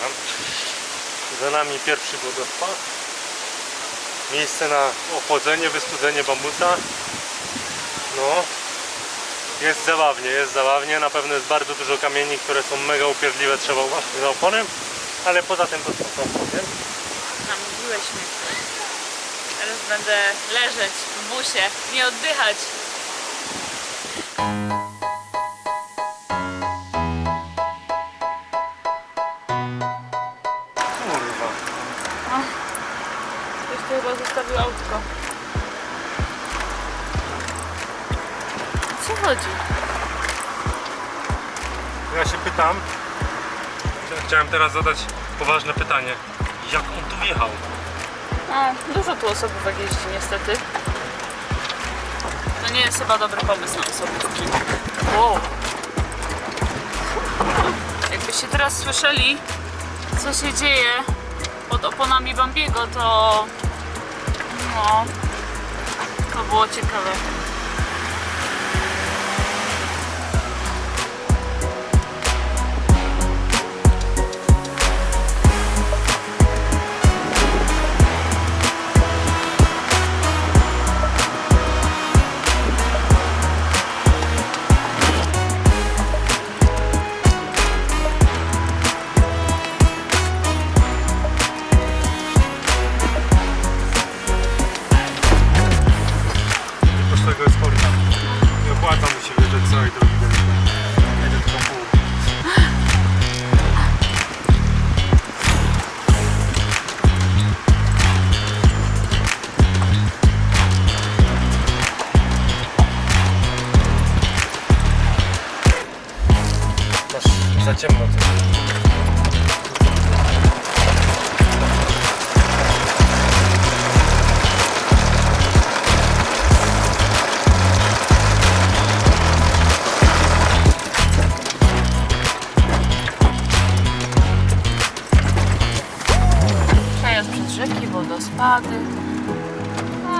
Tam. Za nami pierwszy wodospad. Miejsce na ochłodzenie, wystudzenie bambusa. No. Jest zabawnie, jest zabawnie. Na pewno jest bardzo dużo kamieni, które są mega upierdliwe, trzeba uważać za oponem. Ale poza tym to spoko, nie? Namówiłeś mnie. Teraz będę leżeć w busie, nie oddychać. Chyba zostawił autko. O co chodzi? Ja się pytam. Chciałem teraz zadać poważne pytanie. Jak on tu wjechał? A, dużo tu osobówek jeździ niestety. To nie jest chyba dobry pomysł na osobówki. Wow. Jakbyście teraz słyszeli, co się dzieje pod oponami Bambiego, to... No... To było ciekawe.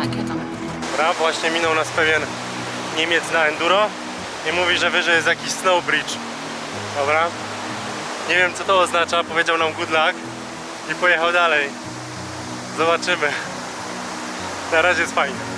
Jakie tam? Dobra, właśnie minął nas pewien Niemiec na enduro i mówi, że wyżej jest jakiś snow bridge. Dobra. Nie wiem co to oznacza, powiedział nam good luck i pojechał dalej. Zobaczymy. Na razie jest fajnie.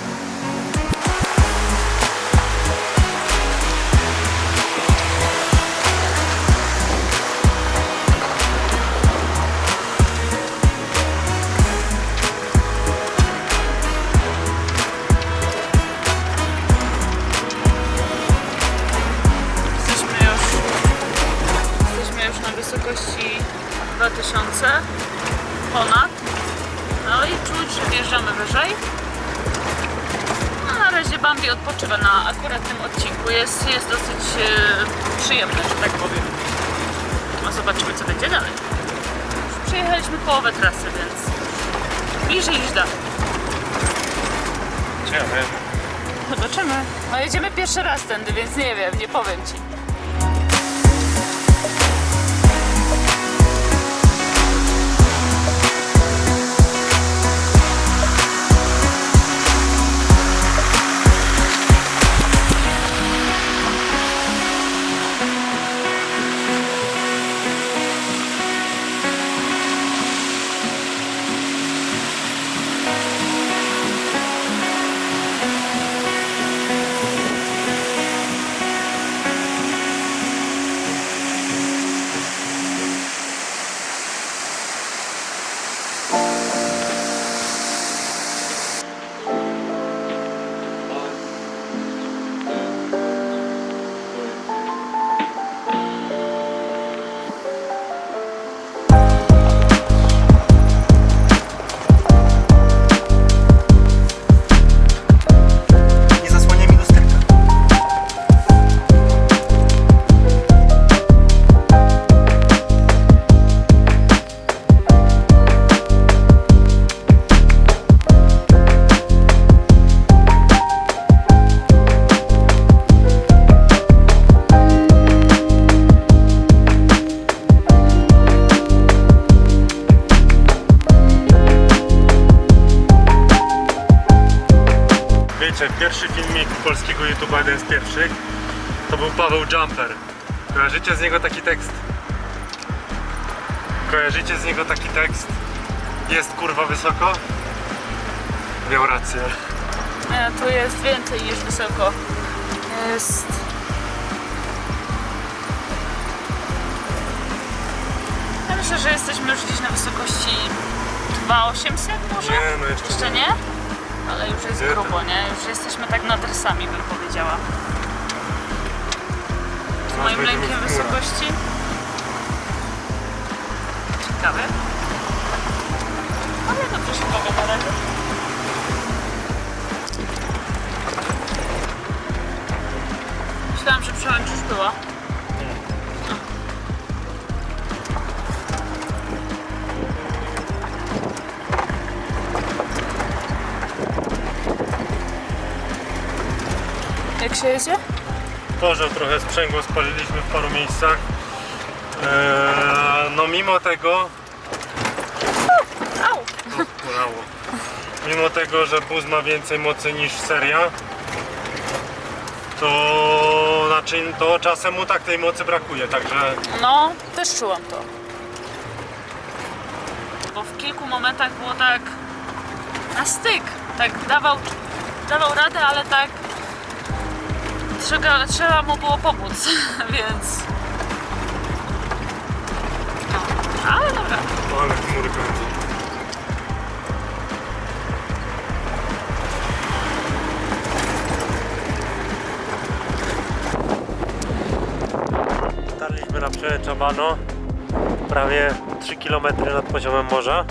2000 ponad. No i czuć, że wjeżdżamy wyżej. No na razie Bambi odpoczywa na akurat tym odcinku. Jest, jest dosyć e, przyjemny, że tak powiem. No zobaczymy co będzie dalej. Już przejechaliśmy połowę trasy, więc bliżej niż dalej. Idziemy. Zobaczymy. No jedziemy pierwszy raz tędy, więc nie wiem, nie powiem ci. Wiecie, pierwszy filmik polskiego YouTube'a, jeden z pierwszych, to był Paweł Jumper. Kojarzycie z niego taki tekst? Kojarzycie z niego taki tekst? Jest kurwa wysoko? Miał rację. Nie, tu jest więcej niż wysoko. Jest... Ja myślę, że jesteśmy już gdzieś na wysokości 2800 może? Nie, no jeszcze Jeszcze nie. nie? Ale już jest grubo, nie? Już jesteśmy tak nad rysami, bym powiedziała. Z moim lękiem wysokości. Ciekawe. Ale dobrze się bawię na razie. Jak się jedzie? Orzeł trochę sprzęgło spaliliśmy w paru miejscach. Eee, no mimo tego, Au! bolało. mimo tego, że bus ma więcej mocy niż seria, to znaczy to czasem mu tak tej mocy brakuje, także No, też czułam to. Bo w kilku momentach było tak na styk. Tak dawał, dawał radę, ale tak trzeba, trzeba mu było pomóc, więc... No, ale dobra. ale chmury pędzą. Dotarliśmy na Przełęczabano, prawie 3 km nad poziomem morza.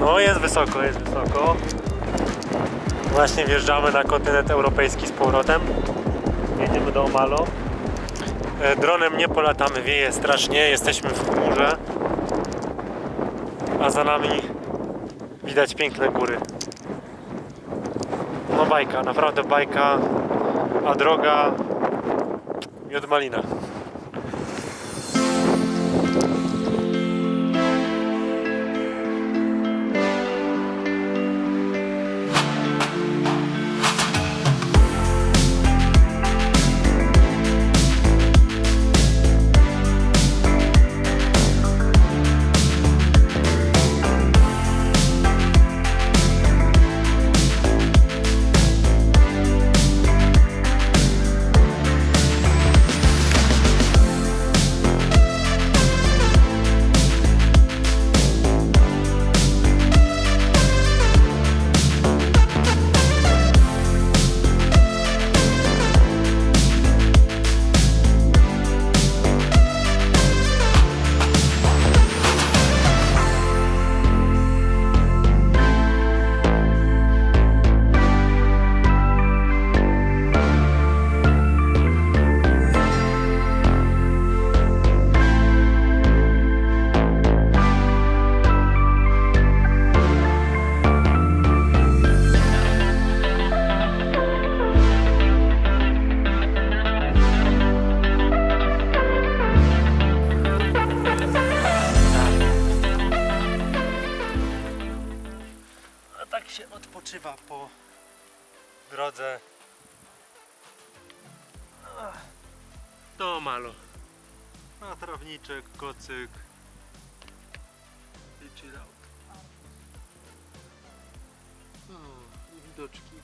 No jest wysoko, jest wysoko. Właśnie wjeżdżamy na kontynent europejski z powrotem. Jedziemy do Omalo. E, Dronem nie polatamy, wieje strasznie, jesteśmy w chmurze. A za nami widać piękne góry. No bajka, naprawdę bajka. A droga miód malina. Do Malo. A trawniczek, kocyk i chill out. O, i widoczki.